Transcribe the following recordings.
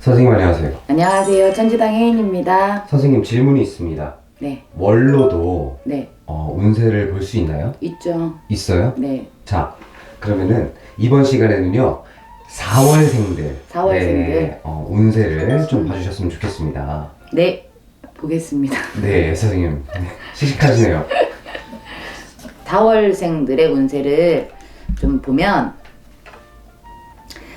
선생님 안녕하세요. 안녕하세요. 천지당 혜인입니다. 선생님 질문이 있습니다. 네, 월로도 네, 어, 운세를 볼 수 있나요? 있죠. 있어요? 네, 자, 그러면은 이번 시간에는요. 4월생들, 4월생들. 어, 운세를 좀 봐주셨으면 좋겠습니다. 네, 보겠습니다. 네, 선생님 시식하시네요. 4월생들의 운세를 좀 보면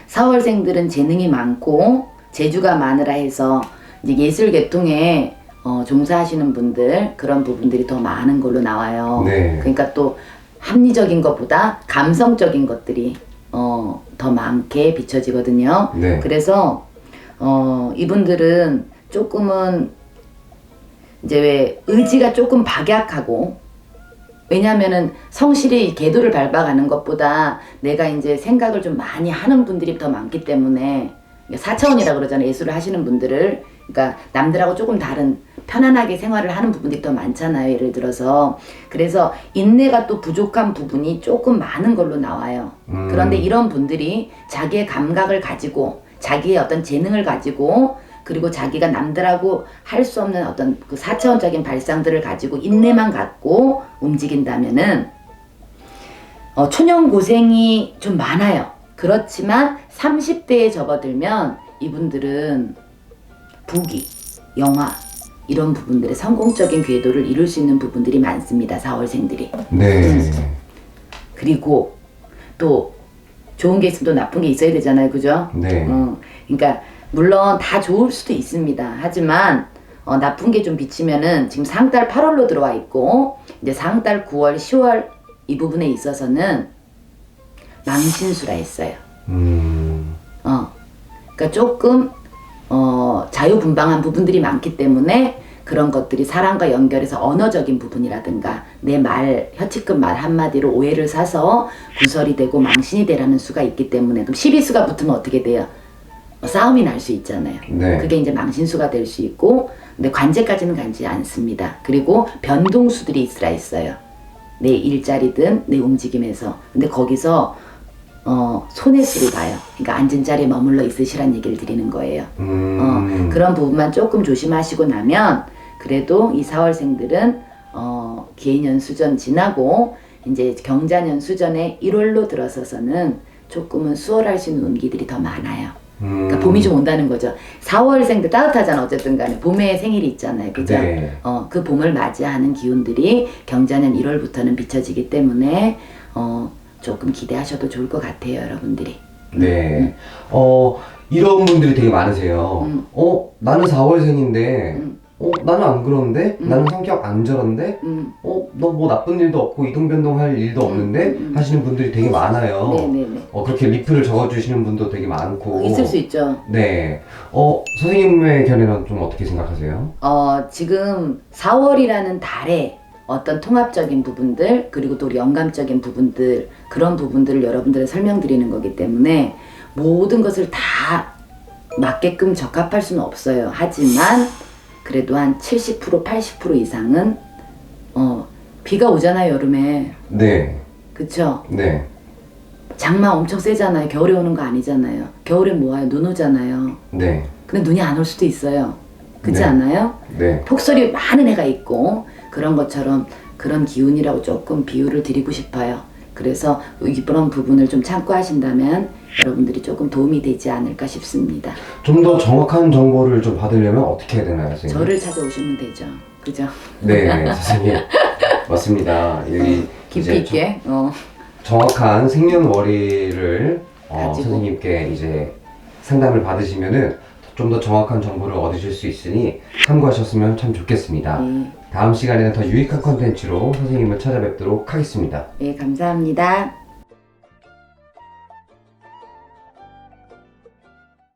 4월생들은 재능이 많고 재주가 많으라 해서 이제 예술 계통에 어, 종사하시는 분들 그런 부분들이 더 많은 걸로 나와요. 네. 그러니까 또 합리적인 것보다 감성적인 것들이 어, 더 많게 비춰지거든요. 네. 그래서 어, 이분들은 조금은 이제 왜 의지가 조금 박약하고 왜냐면은 성실히 궤도를 밟아가는 것보다 내가 이제 생각을 좀 많이 하는 분들이 더 많기 때문에 4차원이라 그러잖아요. 예술을 하시는 분들을. 그러니까 남들하고 조금 다른 편안하게 생활을 하는 부분들이 더 많잖아요. 예를 들어서. 그래서 인내가 또 부족한 부분이 조금 많은 걸로 나와요. 음. 그런데 이런 분들이 자기의 감각을 가지고 자기의 어떤 재능을 가지고 그리고 자기가 남들하고 할 수 없는 어떤 그 4차원적인 발상들을 가지고 인내만 갖고 움직인다면은 어, 초년 고생이 좀 많아요. 그렇지만 30대에 접어들면 이분들은 부기, 영화 이런 부분들의 성공적인 궤도를 이룰 수 있는 부분들이 많습니다. 4월생들이. 네. 그리고 또 좋은 게 있으면 또 나쁜 게 있어야 되잖아요. 그죠? 네. 어, 그러니까 물론 다 좋을 수도 있습니다. 하지만 어, 나쁜 게 좀 비치면은 지금 상달 8월로 들어와 있고 이제 상달 9월, 10월 이 부분에 있어서는 망신수라 했어요. 음. 어, 그러니까 조금 어, 자유분방한 부분들이 많기 때문에 그런 것들이 사람과 연결해서 언어적인 부분이라든가 내 말 혀치끝 말 한마디로 오해를 사서 구설이 되고 망신이 되라는 수가 있기 때문에 그럼 12수가 붙으면 어떻게 돼요? 어, 싸움이 날 수 있잖아요. 네. 그게 이제 망신수가 될 수 있고 근데 관제까지는 가지 않습니다. 그리고 변동수들이 있으라 있어요. 내 일자리든 내 움직임에서 근데 거기서 어, 손의 수를 봐요. 그러니까 앉은 자리에 머물러 있으시란 얘기를 드리는 거예요. 음. 어, 그런 부분만 조금 조심하시고 나면 그래도 이 4월생들은 어, 기해년 수전 지나고 이제 경자년 수전에 1월로 들어서서는 조금은 수월할 수 있는 운기들이 더 많아요. 음. 그러니까 봄이 좀 온다는 거죠. 4월생들 따뜻하잖아 어쨌든 간에 봄에 생일이 있잖아요. 그죠? 네. 어, 그 봄을 맞이하는 기운들이 경자년 1월부터는 비춰지기 때문에 어, 조금 기대하셔도 좋을 것 같아요, 여러분들이. 네. 어, 이런 분들이 되게 많으세요. 음. 어, 나는 4월생인데, 음. 어, 나는 안 그런데? 음. 나는 성격 안 저런데? 음, 어, 너 뭐 나쁜 일도 없고 이동 변동할 일도 없는데? 음, 음. 하시는 분들이 되게 많아요. 네네네. 어, 그렇게 리플을 적어주시는 분도 되게 많고. 있을 수 있죠. 네. 어, 선생님의 견해는 좀 어떻게 생각하세요? 어, 지금 4월이라는 달에 어떤 통합적인 부분들 그리고 또 영감적인 부분들 그런 부분들을 여러분들에 설명드리는 거기 때문에 모든 것을 다 맞게끔 적합할 수는 없어요. 하지만 그래도 한 70% 80% 이상은 어, 비가 오잖아요 여름에 네. 그쵸? 네. 장마 엄청 세잖아요. 겨울에 오는 거 아니잖아요. 겨울에 뭐 와요? 눈 오잖아요. 네. 근데 눈이 안 올 수도 있어요. 그렇지 네. 않아요? 네. 폭설이 많은 애가 있고 그런 것처럼 그런 기운이라고 조금 비유를 드리고 싶어요. 그래서 이런 부분을 좀 참고하신다면 여러분들이 조금 도움이 되지 않을까 싶습니다. 좀 더 정확한 정보를 좀 받으려면 어떻게 해야 되나요, 선생님? 저를 찾아오시면 되죠. 그죠? 네, 선생님. 맞습니다. 여기 깊이 있게. 어. 정확한 생년월일을 어, 가지고. 선생님께 이제 상담을 받으시면은 좀 더 정확한 정보를 얻으실 수 있으니 참고하셨으면 참 좋겠습니다. 네. 다음 시간에는 더 유익한 컨텐츠로 선생님을 찾아뵙도록 하겠습니다. 네, 감사합니다.